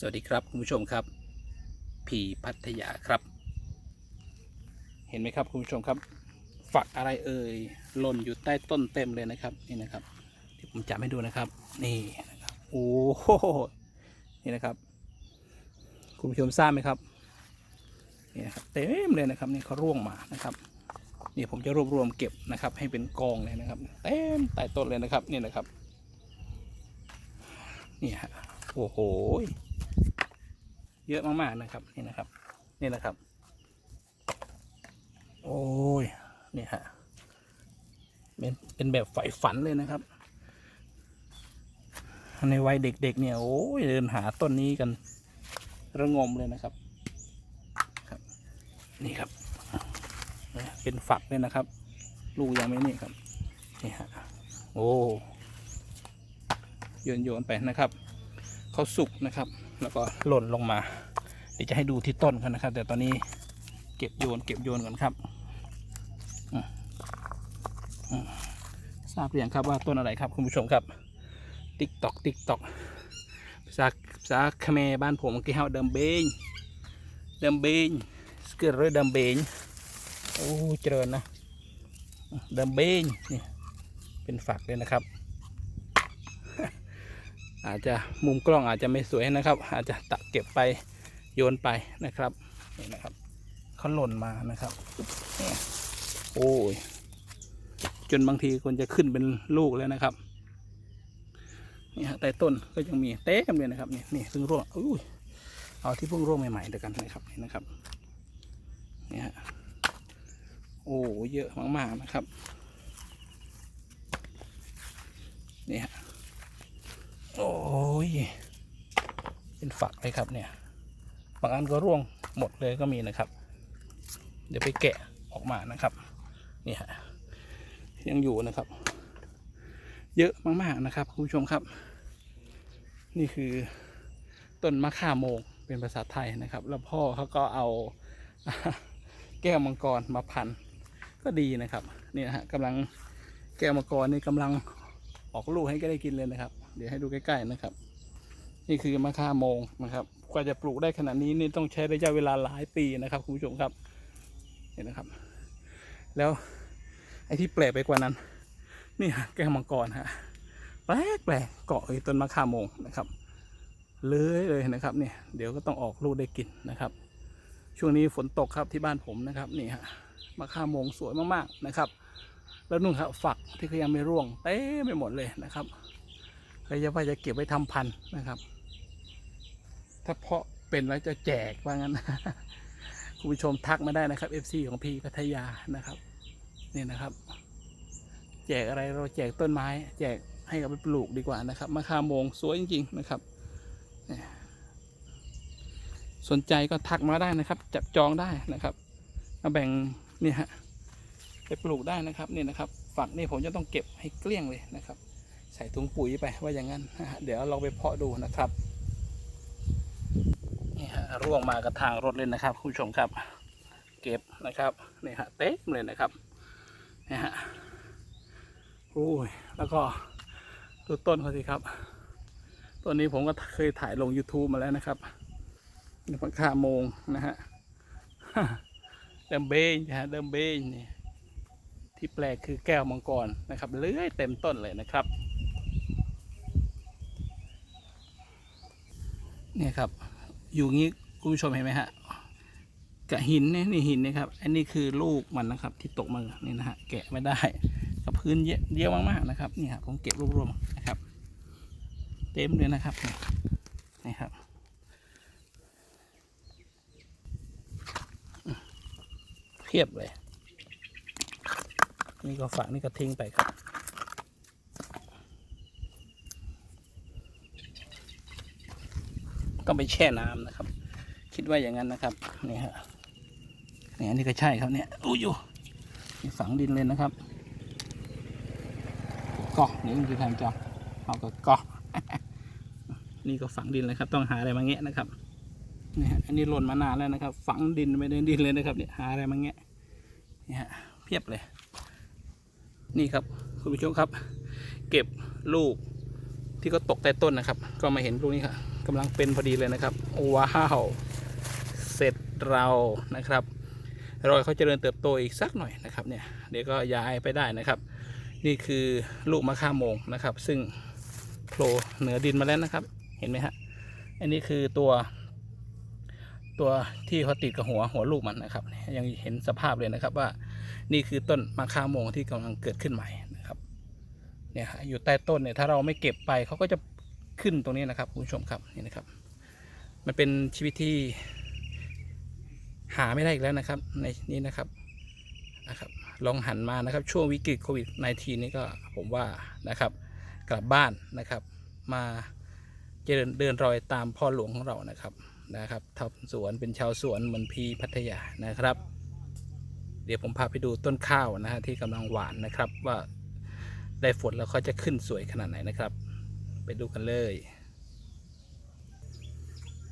สวัสดีครับคุณผู้ชมครับผีพัทยาครับ เห็นไหมครับคุณผู้ชมครับ ฝักอะไรเอ่ยหล่นอยู่ใต้ต้นเต็มเลยนะครับนี่นะครับที่ผมจับให้ดูนะครับ นี่นะครับโอ้โหนี่นะครับ คุณผู้ชมทราบไหมครับนี่นะครับเต็มเลยนะครับนี่เขาร่วงมานะครับนี่ผมจะรวบรวมเก็บนะครับ ให้เป็นกองเลยนะครับ เต็มใต้ต้นเลยนะครับนี่นะครับนี่ฮะโอ้โห เยอะมากๆนะครับนี่นะครับ นี่นะครับ โอ้ยนี่ฮะเป็นเป็นแบบใฝ่ฝันเลยนะครับ ในวัยเด็กๆเนี่ยโอ้ยเดินหาต้นนี้กันระงมเลยนะครับครับ นี่ครับ เป็นฝักเลยนะครับ ลูกยังไม่นี่ครับนี่ฮะโอ้โยนโยนๆไปนะครับ เขาสุกนะครับ แล้วก็หล่นลงมา เดี๋ยวจะให้ดูที่ต้นเขานะครับ แต่ตอนนี้เก็บโยนเก็บโยนก่อนครับทราบหรือยังครับว่าต้นอะไรครับคุณผู้ชมครับ ติ๊กตอกติ๊กตอกภาษาภาษาเขมรบ้านผมเมื่อกี้เฮาเดิมเบงเดิมเบงสเกิร์ตเดิมเบงโอ้เจริญนะเดิมเบงนี่เป็นฝักเลยนะครับ อาจจะมุมกล้องอาจจะไม่สวยนะครับ อาจจะตักเก็บไปโยนไปนะครับนี่นะครับเขาหล่นมานะครับโอ้ยจนบางทีคนจะขึ้นเป็นลูกแล้วนะครับนี่ฮะใต้ต้นก็ยังมีเต็มเลยนะครับนี่นี่เพิ่งร่วงอุ้ยเอาที่เพิ่งร่วงใหม่ๆเดียวกันนะครับนี่นะครับนี่ฮะโอ้เยอะมากๆนะครับนี่ฮะ โอ้ ยเป็นฝักเลยครับเนี่ย บางอันก็ร่วงหมดเลยก็มีนะครับ เดี๋ยวไปแกะออกมานะครับเนี่ยฮะยังอยู่นะครับ เยอะมากๆนะครับคุณผู้ชมครับ นี่คือต้นมะข่าโมงเป็นภาษาไทยนะครับ แล้วพ่อเขาก็เอาแก้วมังกรมาพันก็ดีนะครับนี่ฮะกำลังแก้วมังกรนี่กำลังออกลูกให้ก็ได้กินเลยนะครับ เดี๋ยวให้ดูใกล้ๆนะครับ นี่คือมะข่าโมงนะครับกว่าจะปลูกได้ขนาดนี้นี่ต้องใช้ระยะเวลาหลายปีนะครับคุณผู้ชมครับเห็นนะครับ แล้วไอ้ที่แปลกไปกว่านั้น นี่ฮะแก้วมังกรฮะแปลกแปลกเกาะอยู่ต้นมะข่าโมงนะครับเลื้อยเลยนะครับเนี่ยเดี๋ยวก็ต้องออกลูกได้กินนะครับ ช่วงนี้ฝนตกครับที่บ้านผมนะครับนี่ฮะมะข่าโมงสวยมากๆนะครับ แล้วนู่นครับฝักที่เขายังไม่ร่วงเต้ไปหมดเลยนะครับใครจะว่าจะเก็บไว้ทำพันธุ์นะครับ ถ้าเพาะเป็นไว้จะแจกว่างั้นคุณผู้ชมทักมาได้นะครับ FC ของพีพัทยานะครับนี่นะครับ แจกอะไรเราแจกต้นไม้ แจกให้กับไปปลูกดีกว่านะครับมะขามโมงสวยจริง ๆ นะครับสนใจก็ทักมาได้นะครับ จับจองได้นะครับมาแบ่งเนี่ยฮะไปปลูกได้นะครับนี่นะครับ ฝักนี่ผมจะต้องเก็บให้เกลี้ยงเลยนะครับ ใส่ถุงปุ๋ยไปว่าอย่างนั้นเดี๋ยวเราไปเพาะดูนะครับ นี่ฮะร่วงมากระทางรถเลยนะครับคุณผู้ชมครับ เก็บนะครับนี่ฮะเต็มเลยนะครับนี่ฮะโอ้ยแล้วก็ดูต้นเขาสิครับต้นนี้ผมก็เคยถ่ายลง YouTube มาแล้วนะครับนี่พังคาโมงนะฮะเดิมเบนนะฮะเดิมเบนนี่ที่แปลกคือแก้วมังกรนะครับเลื้อยเต็มต้นเลยนะครับเนี่ยครับ อยู่งี้คุณผู้ชมเห็นไหมฮะกับหินนี่นี่หินนะครับ อันนี้คือลูกมันนะครับ ที่ตกมานี่นะฮะแกะไม่ได้กับพื้นเยอะเยอะมากๆนะครับนี่ครับผมเก็บรวบรวมนะครับ เต็มเลยนะครับนี่ครับเพียบเลย นี่ก็ฝากนี่ก็ทิ้งไปครับ ต้องไปแช่น้ำนะครับ คิดว่าอย่างนั้นนะครับนี่ฮะนี่อันนี้ก็ใช่ครับเนี่ยอู้ยอยู่ฝังดินเลยนะครับกอกนี่มันคือทางจอเอาก็กอกนี่ก็ฝังดินเลยครับ ต้องหาอะไรมาแงะนะครับนี่ฮะอันนี้หล่นมานานแล้วนะครับ ฝังดินไม่ได้ดินเลยนะครับเนี่ยหาอะไรมาแงะนี่ฮะเพียบเลย นี่ครับคุณผู้ชมครับ เก็บลูกที่ก็ตกใต้ต้นนะครับ ก็มาเห็นลูกนี้ครับ กำลังเป็นพอดีเลยนะครับว้าวเสร็จเรานะครับรอยเขาเจริญเติบโตอีกสักหน่อยนะครับเนี่ยเดี๋ยวก็ย้ายไปได้นะครับ นี่คือลูกมะข่าโมงนะครับ ซึ่งโผล่เหนือดินมาแล้วนะครับ เห็นไหมฮะอันนี้คือตัว ตัวที่เขาติดกับหัวหัวลูกมันนะครับ ยังเห็นสภาพเลยนะครับว่านี่คือต้นมะข่าโมงที่กำลังเกิดขึ้นใหม่นะครับเนี่ยฮะอยู่ใต้ต้นเนี่ยถ้าเราไม่เก็บไปเขาก็จะ ขึ้นตรงนี้นะครับคุณผู้ชมครับนี่นะครับ มันเป็นชีวิตที่หาไม่ได้อีกแล้วนะครับ ในนี้นะครับนะครับ ลองหันมานะครับ ช่วงวิกฤตโควิด -19 นี่ก็ผมว่านะครับ กลับบ้านนะครับ มาเดินเดินรอยตามพ่อหลวงของเรานะครับนะครับทำสวนเป็นชาวสวนเหมือนพีพัทยานะครับ เดี๋ยวผมพาไปดูต้นข้าวนะฮะที่กำลังหวานนะครับว่าได้ฝนแล้วเขาจะขึ้นสวยขนาดไหนนะครับ ไปดูกันเลย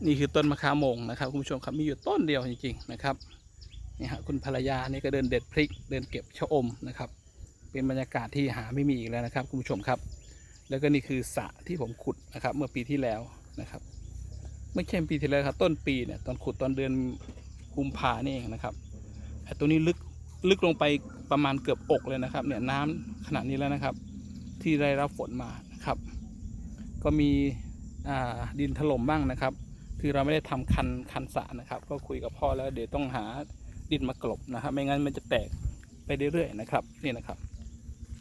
นี่คือต้นมะขามมงนะครับคุณผู้ชมครับมีอยู่ต้นเดียวจริงๆนะครับนี่ฮะคุณภรรยานี่ก็เดินเด็ดพริก เดินเก็บชะอมนะครับ เป็นบรรยากาศที่หาไม่มีอีกแล้วนะครับคุณผู้ชมครับ แล้วก็นี่คือสระที่ผมขุดนะครับ เมื่อปีที่แล้วนะครับไม่ใช่ปีที่แล้วครับต้นปีเนี่ยตอนขุดตอนเดือนกุมภานี่เองนะครับไอ้ตัวนี้ลึกลึกลงไปประมาณเกือบอกเลยนะครับ เนี่ยน้ำขนาดนี้แล้วนะครับ ที่ได้รับฝนมานะครับ ก็มีดินถล่มบ้างนะครับ คือเราไม่ได้ทำคันคันสะนะครับ ก็คุยกับพ่อแล้วเดี๋ยวต้องหาดินมากลบนะครับ ไม่งั้นมันจะแตกไปเรื่อยๆนะครับนี่นะครับ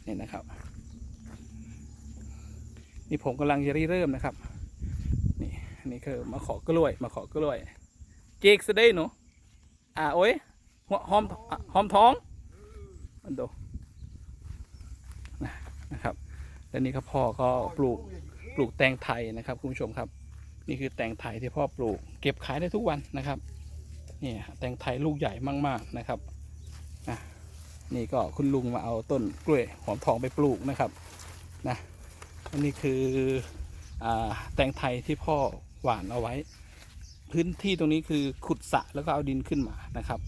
นี่นะครับ นี่ผมกำลังจะเริ่มนะครับ นี่นี่คือมาขอกล้วย มาขอกล้วย เจกสะได้หนูอ่าโอ้ยหัวหอมหอมท้องมันดูนะนะครับ แล้วนี่ครับพ่อก็ปลูก ปลูกแตงไทยนะครับคุณผู้ชมครับ นี่คือแตงไทยที่พ่อปลูก เก็บขายได้ทุกวันนะครับนี่แตงไทยลูกใหญ่มากๆนะครับนะนี่ก็คุณลุงมาเอาต้นกล้วยหอมทองไปปลูกนะครับนะอันนี้คืออแตงไทยที่พ่อหว่านเอาไว้ พื้นที่ตรงนี้คือขุดสระแล้วก็เอาดินขึ้นมานะครับ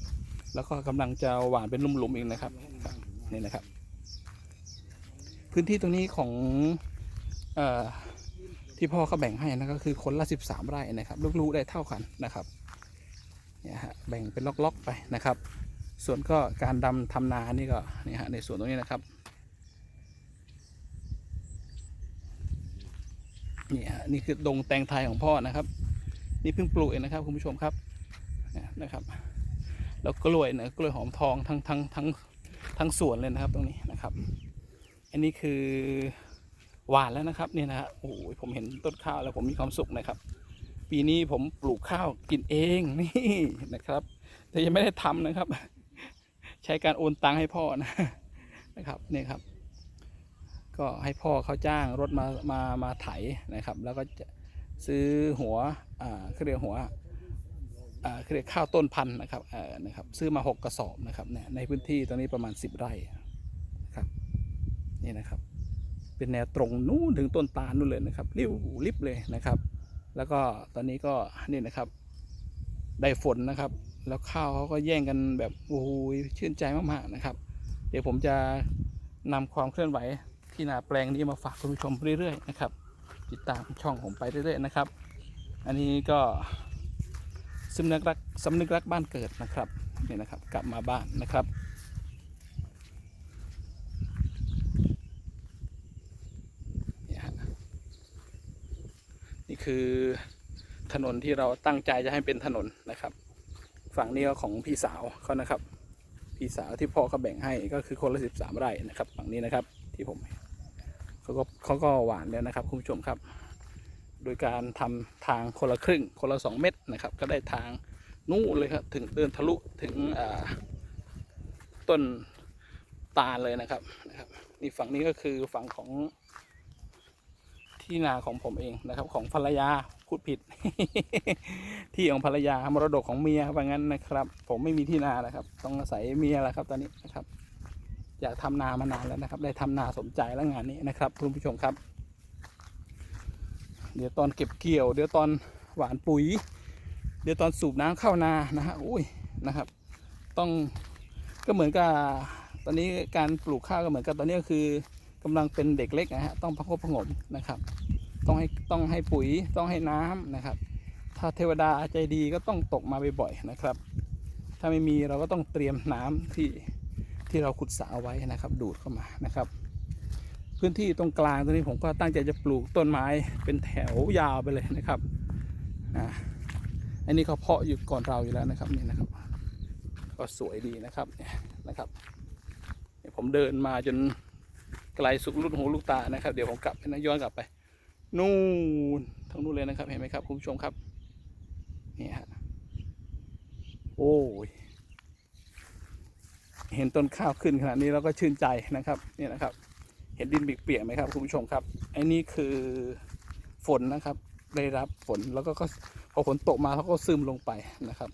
แล้วก็กำลังจะหว่านเป็นหลุมๆเองนะครับนี่นะครับ พื้นที่ตรงนี้ของอ ที่พ่อเขาแบ่งให้นะก็คือคนละ 13 ไร่นะครับลูกๆได้เท่ากันนะครับเนี่ยฮะแบ่งเป็นล็อกๆไปนะครับ ส่วนก็การดำทำนานี่ก็เนี่ยฮะในส่วนตรงนี้นะครับนี่ฮะนี่คือดงแตงไทยของพ่อนะครับ นี่เพิ่งปลูกเองนะครับคุณผู้ชมครับเนี่ยนะครับ แล้วกล้วยนะกล้วยหอมทองทั้งทั้งทั้งทั้งสวนเลยนะครับตรงนี้นะครับ อันนี้คือ หวานแล้วนะครับเนี่ยนะฮะโอ้โหผมเห็นต้นข้าวแล้วผมมีความสุขนะครับ ปีนี้ผมปลูกข้าวกินเองนี่นะครับ แต่ยังไม่ได้ทำนะครับ ใช้การโอนตังค์ให้พ่อนะนะครับนี่ครับ ก็ให้พ่อเขาจ้างรถมามามาไถนะครับ แล้วก็จะซื้อหัวอ่าเครียกหัวอ่าเครียกข้าวต้นพันธุ์นะครับเออนะครับซื้อมาหกกระสอบนะครับเนี่ยในพื้นที่ตอนนี้ประมาณสิบไร่นะครับนี่นะครับ เป็นแนวตรงนู้นถึงต้นตาลนู่นเลยนะครับริ้วริบเลยนะครับ แล้วก็ตอนนี้ก็นี่นะครับได้ฝนนะครับ แล้วข้าวเขาก็แย่งกันแบบโอ้โหชื่นใจมากๆนะครับ เดี๋ยวผมจะนำความเคลื่อนไหวที่นาแปลงนี้มาฝากคุณผู้ชมเรื่อยๆนะครับ ติดตามช่องผมไปเรื่อยๆนะครับ อันนี้ก็สำนึกรักสำนึกรักบ้านเกิดนะครับนี่นะครับ กลับมาบ้านนะครับ เนี่ยฮะนี่ คือถนนที่เราตั้งใจจะให้เป็นถนนนะครับ ฝั่งนี้ก็ของพี่สาวเขานะครับ พี่สาวที่พ่อเขาแบ่งให้ก็คือคนละสิบสามไร่นะครับฝั่งนี้นะครับที่ผมเขาก็เขาก็หวานแล้วนะครับคุณผู้ชมครับ โดยการทำทางคนละครึ่งคนละสองเมตรนะครับ ก็ได้ทางนู่นเลยครับถึงเดินทะลุถึงต้นตาลเลยนะครับนะครับนี่ฝั่งนี้ก็คือฝั่งของ ที่นาของผมเองนะครับ ของภรรยาพูดผิด ที่ของภรรยามรดกของเมียว่างั้นนะครับ ผมไม่มีที่นานะครับ ต้องอาศัยเมียแหละครับ ตอนนี้นะครับ อยากทำนามานานแล้วนะครับ ได้ทำนาสมใจแล้วงานนี้นะครับคุณผู้ชมครับ เดี๋ยวตอนเก็บเกี่ยว เดี๋ยวตอนหวานปุ๋ย เดี๋ยวตอนสูบน้ำเข้านานะฮะอุ้ยนะครับ ต้องก็เหมือนกับตอนนี้การปลูกข้าวก็เหมือนกับตอนนี้ก็คือ กำลังเป็นเด็กเล็กนะฮะต้องประคบประหงมนะครับ ต้องให้ต้องให้ปุ๋ยต้องให้น้ำนะครับ ถ้าเทวดาใจดีก็ต้องตกมาบ่อยๆนะครับ ถ้าไม่มีเราก็ต้องเตรียมน้ำที่ที่เราขุดสระเอาไว้นะครับ ดูดเข้ามานะครับ พื้นที่ตรงกลางตรงนี้ผมก็ตั้งใจจะปลูกต้นไม้เป็นแถวยาวไปเลยนะครับอ่าอันนี้เขาเพาะอยู่ก่อนเราอยู่แล้วนะครับนี่นะครับ ก็สวยดีนะครับเนี่ยนะครับผมเดินมาจน ไกลสุดลูกหูลูกตานะครับ เดี๋ยวผมกลับไปนะย้อนกลับไป นู่นทางนู้นเลยนะครับ เห็นไหมครับคุณผู้ชมครับนี่ฮะโอ้ยเห็นต้นข้าวขึ้นขนาดนี้เราก็ชื่นใจนะครับนี่นะครับ เห็นดินเปียกๆไหมครับคุณผู้ชมครับไอ้นี่คือฝนนะครับได้รับฝนแล้วก็ก็พอฝนตกมาเขาก็ซึมลงไปนะครับ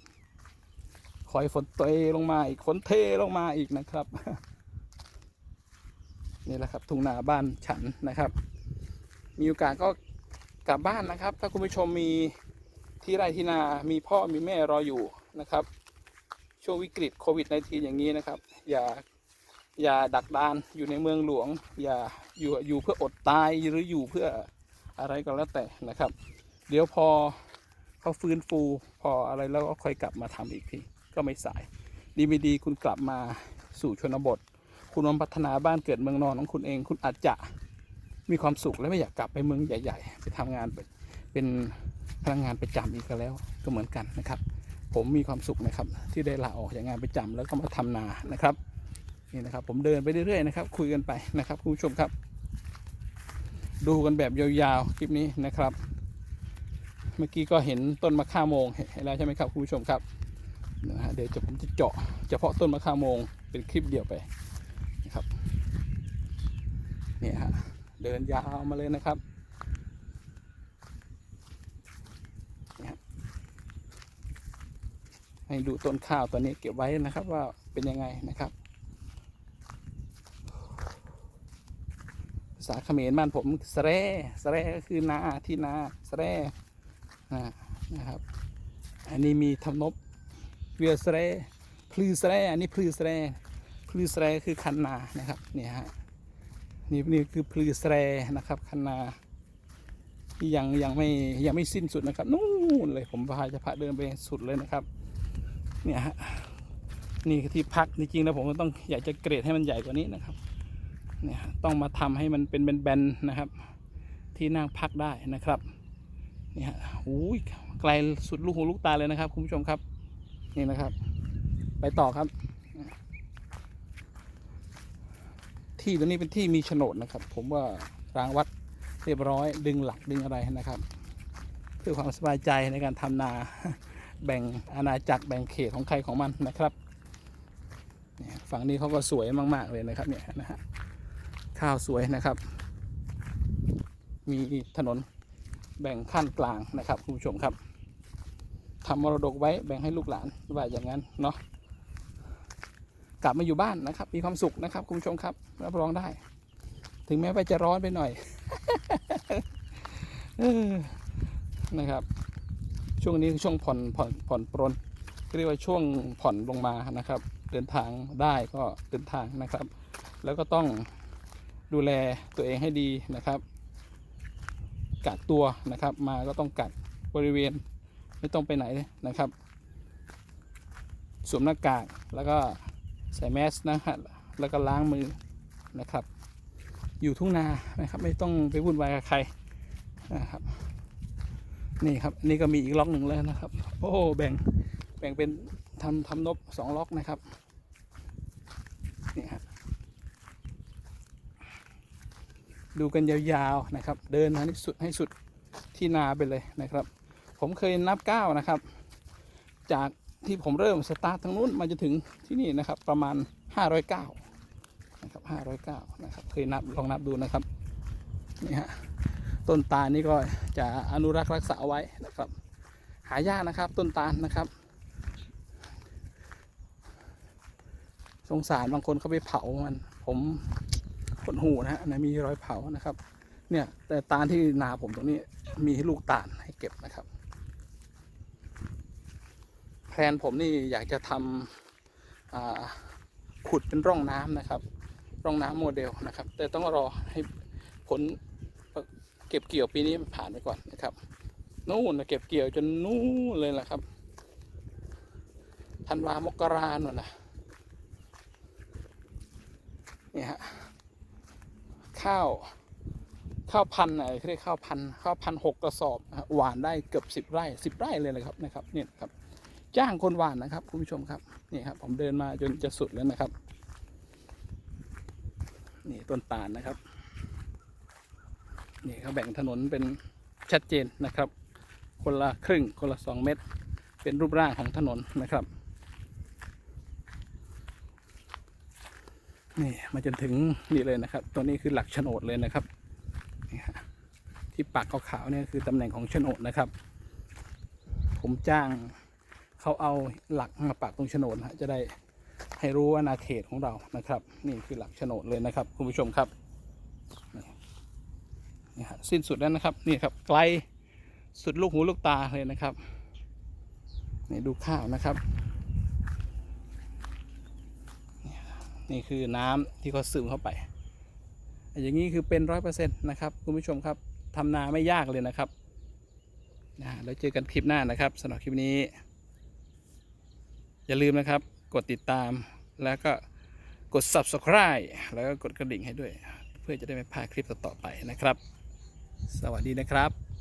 คอยฝนเทลงมาอีกฝนเทลงมาอีกนะครับ นี่แหละครับทุ่งนาบ้านฉันนะครับ มีโอกาสก็กลับบ้านนะครับ ถ้าคุณผู้ชมมีที่ไร่ที่นา มีพ่อมีแม่รออยู่นะครับ ช่วงวิกฤตโควิด -19 อย่างนี้นะครับ อย่าอย่าดักดานอยู่ในเมืองหลวง อย่าอยู่อยู่เพื่ออดตายหรืออยู่เพื่ออะไรก็แล้วแต่นะครับ เดี๋ยวพอเขาฟื้นฟูพออะไรแล้วก็ค่อยกลับมาทำอีกทีก็ไม่สาย ดีไม่ดีคุณกลับมาสู่ชนบท คุณมาพัฒนาบ้านเกิดเมืองนอนของคุณเอง คุณอาจจะมีความสุขและไม่อยากกลับไปเมืองใหญ่ ๆ ไปทำงานเป็นเป็นพนักงานประจำอีกแล้วก็เหมือนกันนะครับ ผมมีความสุขนะครับ ที่ได้ลาออกจากงานประจำแล้วก็มาทำนานะครับนี่นะครับ ผมเดินไปเรื่อยๆนะครับ คุยกันไปนะครับคุณผู้ชมครับ ดูกันแบบยาวๆคลิปนี้นะครับ เมื่อกี้ก็เห็นต้นมะข่าโมงเห็นแล้วใช่ไหมครับคุณผู้ชมครับนะฮะเดี๋ยวจะผมจะเจาะเฉพาะต้นมะข่าโมงเป็นคลิปเดียวไป เนี่ยฮะเดินยาวมาเลยนะครับให้ดูต้นข้าวตัวนี้เก็บไว้นะครับว่าเป็นยังไงนะครับภาษาเขมรบ้านผมสแรสแรก็คือนาที่นาสแร่นะครับ อันนี้มีทำนบเวียสเรพลือสเรอันนี้พลือสเรพลือสเรคือคันนานะครับเนี่ยฮะ นี่นี่คือพลือสรนะครับคันนาที่ยังยังไม่ยังไม่สิ้นสุดนะครับนู่นเลยผมพาจะพาเดินไปสุดเลยนะครับเนี่ยฮะนี่คือที่พักจริงๆแล้วผมก็ต้องอยากจะเกรดให้มันใหญ่กว่านี้นะครับเนี่ยต้องมาทำให้มันเป็นแบนๆนะครับ ที่นั่งพักได้นะครับเนี่ฮะอุ้ยไกลสุดลูกหูลูกตาเลยนะครับคุณผู้ชมครับนี่นะครับ ไปต่อครับ ที่ตัวนี้เป็นที่มีโฉนดนะครับ ผมว่ารางวัดเรียบร้อย ดึงหลักดึงอะไรนะครับ เพื่อความสบายใจในการทำนา แบ่งอาณาจักรแบ่งเขตของใครของมันนะครับฝั่งนี้เขาก็สวยมาก ๆ เลยนะครับเนี่ยนะฮะข้าวสวยนะครับ มีถนนแบ่งขั้นกลางนะครับคุณผู้ชมครับทำมรดกไว้แบ่งให้ลูกหลานว่าอย่างนั้นเนาะ กลับมาอยู่บ้านนะครับ มีความสุขนะครับ คุณผู้ชมครับรับรองได้ ถึงแม้ว่าจะร้อนไปหน่อยนะครับ ช่วงนี้ช่วงผ่อนผ่อนผ่อนปรนเรียกว่าช่วงผ่อนลงมานะครับ เดินทางได้ก็เดินทางนะครับ แล้วก็ต้องดูแลตัวเองให้ดีนะครับกักตัวนะครับ มาก็ต้องกักบริเวณไม่ต้องไปไหนเลยนะครับ สวมหน้ากากแล้วก็ ใส่แมสนะฮะแล้วก็ล้างมือนะครับ อยู่ทุ่งนานะครับ ไม่ต้องไปวุ่นวายกับใครนะครับนี่ครับนี่ก็มีอีกล็อกหนึ่งแล้วนะครับ โอ้แบ่งแบ่งเป็นทำทำนบสองล็อกนะครับนี่ฮะดูกันยาวๆนะครับ เดินให้สุดให้สุดที่นาไปเลยนะครับ ผมเคยนับก้าวนะครับ จาก ที่ผมเริ่มสตาร์ททางนู้นมาจนถึงที่นี่นะครับ ประมาณ 509นะครับ509นะครับเคยนับลองนับดูนะครับนี่ฮะต้นตาลนี่ก็จะอนุรักษ์รักษาไว้นะครับ หายากนะครับต้นตาลนะครับ สงสารบางคนเขาไปเผามัน ผมขนหูนะฮะนะมีรอยเผานะครับ เนี่ยแต่ตาลที่นาผมตรงนี้มีลูกตาลให้เก็บนะครับ แพลนผมนี่อยากจะทำขุดเป็นร่องน้ำนะครับ ร่องน้ำโมเดลนะครับ แต่ต้องรอให้ผลเก็บเกี่ยวปีนี้ผ่านไปก่อนนะครับนู่นนะเก็บเกี่ยวจนนู่นเลยล่ะครับธันวามกราโน่นนะนี่ฮะข้าวข้าวพันธุ์อะไรเรียกข้าวพันธุ์ข้าวพันหกกระสอบหวานได้เกือบสิบไร่สิบไร่เลยนะครับนะครับเนี่ยครับ จ้างคนหวานนะครับ คุณผู้ชมครับนี่ครับ ผมเดินมาจนจะสุดแล้วนะครับ นี่ต้นตาลนะครับนี่เขาแบ่งถนนเป็นชัดเจนนะครับ คนละครึ่งคนละสองเมตร เป็นรูปร่างของถนนนะครับนี่มาจนถึงนี่เลยนะครับ ตัวนี้คือหลักโฉนดเลยนะครับนี่ฮะที่ปากขาวๆเนี่ยคือตำแหน่งของโฉนดนะครับ ผมจ้าง เขาเอาหลักมาปักตรงโฉนดนะฮะจะได้ให้รู้ว่านาเขตของเรานะครับ นี่คือหลักโฉนดเลยนะครับ คุณผู้ชมครับนี่ฮะสิ้นสุดแล้วนะครับ นี่ครับไกลสุดลูกหูลูกตาเลยนะครับนี่ดูข้าวนะครับ นี่คือน้ำที่เขาซึมเข้าไป อย่างนี้คือเป็นร้อยเปอร์เซ็นต์นะครับ คุณผู้ชมครับทำนาไม่ยากเลยนะครับนะแล้วเจอกันคลิปหน้านะครับสำหรับคลิปนี้ อย่าลืมนะครับ กดติดตาม แล้วก็กด subscribe แล้วก็กดกระดิ่งให้ด้วย เพื่อจะได้ไม่พลาดคลิปต่อๆไปนะครับ สวัสดีนะครับ